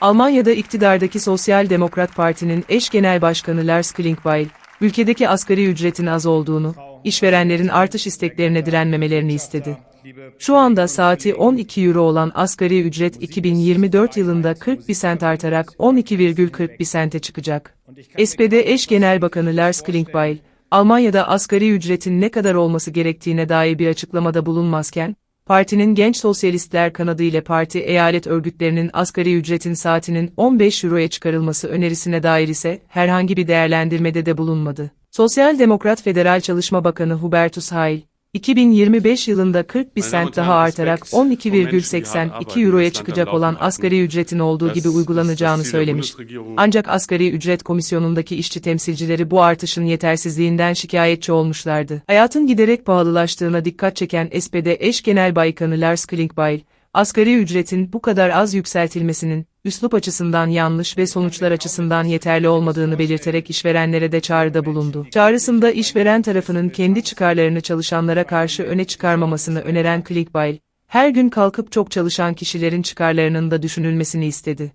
Almanya'da iktidardaki Sosyal Demokrat Parti'nin eş genel başkanı Lars Klingbeil, ülkedeki asgari ücretin az olduğunu, işverenlerin artış isteklerine direnmemelerini istedi. Şu anda saati 12 euro olan asgari ücret 2024 yılında 41 sent artarak 12,41 sente çıkacak. SPD eş genel bakanı Lars Klingbeil, Almanya'da asgari ücretin ne kadar olması gerektiğine dair bir açıklamada bulunmazken, partinin genç sosyalistler kanadı ile parti eyalet örgütlerinin asgari ücretin saatinin 15 euroya çıkarılması önerisine dair ise herhangi bir değerlendirmede de bulunmadı. Sosyal Demokrat Federal Çalışma Bakanı Hubertus Heil, 2025 yılında 41 sent daha artarak 12,82 euroya çıkacak olan asgari ücretin olduğu gibi uygulanacağını söylemiş. Ancak asgari ücret komisyonundaki işçi temsilcileri bu artışın yetersizliğinden şikayetçi olmuşlardı. Hayatın giderek pahalılaştığına dikkat çeken SPD eş genel başkanı Lars Klingbeil, asgari ücretin bu kadar az yükseltilmesinin, üslup açısından yanlış ve sonuçlar açısından yeterli olmadığını belirterek işverenlere de çağrıda bulundu. Çağrısında işveren tarafının kendi çıkarlarını çalışanlara karşı öne çıkarmamasını öneren Klingbeil, her gün kalkıp çok çalışan kişilerin çıkarlarının da düşünülmesini istedi.